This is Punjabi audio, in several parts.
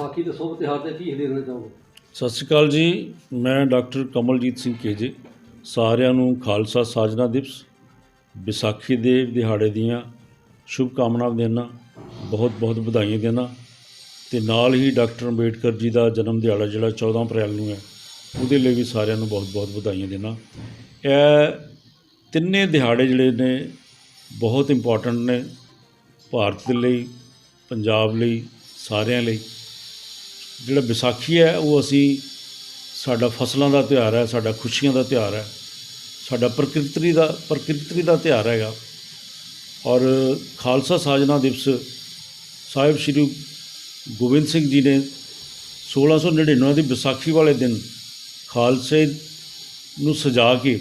ਵਿਸਾਖੀ ਦੇ ਸ਼ੁਭ ਤਿਉਹਾਰ ਤੇ ਕੀ ਹਦੇਸ਼ ਚਾਹੋਗੇ। ਸਤਿ ਸ਼੍ਰੀ ਅਕਾਲ ਜੀ, ਮੈਂ ਡਾਕਟਰ ਕਮਲਜੀਤ ਸਿੰਘ ਕੇਜੇ, ਸਾਰਿਆਂ ਨੂੰ ਖਾਲਸਾ ਸਾਜਨਾ ਦਿਵਸ, ਵਿਸਾਖੀ ਦੇ ਦਿਹਾੜੇ ਦੀਆਂ ਸ਼ੁਭ ਕਾਮਨਾਵਾਂ ਦੇਣਾ ਬਹੁਤ ਬਹੁਤ ਵਧਾਈਆਂ ਦੇਣਾ, ਤੇ ਨਾਲ ਹੀ ਡਾਕਟਰ ਅੰਬੇਡਕਰ ਜੀ ਦਾ ਜਨਮ ਦਿਹਾੜਾ ਜਿਹੜਾ 14 ਅਪ੍ਰੈਲ ਨੂੰ ਹੈ, ਉਹਦੇ ਲਈ ਵੀ ਸਾਰਿਆਂ ਨੂੰ ਬਹੁਤ ਬਹੁਤ ਵਧਾਈਆਂ ਦੇਣਾ। ਇਹ ਤਿੰਨੇ ਦਿਹਾੜੇ ਜਿਹੜੇ ਨੇ ਬਹੁਤ ਇੰਪੋਰਟੈਂਟ ਨੇ, ਭਾਰਤ ਲਈ, ਪੰਜਾਬ ਲਈ, ਸਾਰਿਆਂ ਲਈ। ਜਿਹੜਾ ਵਿਸਾਖੀ ਹੈ, ਉਹ ਅਸੀਂ ਸਾਡਾ ਫਸਲਾਂ ਦਾ ਤਿਉਹਾਰ ਹੈ, ਸਾਡਾ ਖੁਸ਼ੀਆਂ ਦਾ ਤਿਉਹਾਰ ਹੈ, ਸਾਡਾ ਪ੍ਰਕਿਰਤੀ ਦਾ ਪ੍ਰਕਿਰਤੀ ਦਾ ਤਿਉਹਾਰ ਹੈਗਾ। ਔਰ ਖਾਲਸਾ ਸਾਜਨਾ ਦਿਵਸ ਸਾਹਿਬ ਸ੍ਰੀ ਗੋਬਿੰਦ ਸਿੰਘ ਜੀ ਨੇ 1699 ਦੀ ਵਿਸਾਖੀ ਵਾਲੇ ਦਿਨ ਖਾਲਸੇ ਨੂੰ ਸਜਾ ਕੇ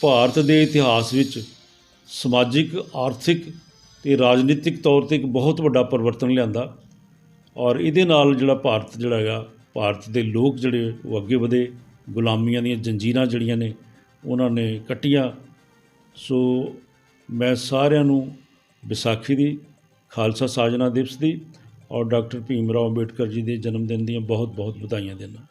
ਭਾਰਤ ਦੇ ਇਤਿਹਾਸ ਵਿੱਚ ਸਮਾਜਿਕ, ਆਰਥਿਕ ਤੇ ਰਾਜਨੀਤਿਕ ਤੌਰ ਤੇ ਇੱਕ ਬਹੁਤ ਵੱਡਾ ਪਰਿਵਰਤਨ ਲਿਆਂਦਾ। ਔਰ ਇਹਦੇ ਨਾਲ ਜਿਹੜਾ ਭਾਰਤ ਜਿਹੜਾ ਹੈਗਾ, ਭਾਰਤ ਦੇ ਲੋਕ ਜਿਹੜੇ ਉਹ ਅੱਗੇ ਵਧੇ, ਗੁਲਾਮੀਆਂ ਦੀਆਂ ਜੰਜੀਰਾਂ ਜਿਹੜੀਆਂ ਨੇ, ਉਹਨਾਂ ਨੇ ਕੱਟੀਆਂ। ਸੋ ਮੈਂ ਸਾਰਿਆਂ ਨੂੰ ਵਿਸਾਖੀ ਦੀ, ਖਾਲਸਾ ਸਾਜਨਾ ਦਿਵਸ ਦੀ ਔਰ ਡਾਕਟਰ ਭੀਮ ਰਾਓ ਅੰਬੇਡਕਰ ਜੀ ਦੇ ਜਨਮ ਦਿਨ ਦੀਆਂ ਬਹੁਤ ਬਹੁਤ ਵਧਾਈਆਂ ਦਿੰਦਾ।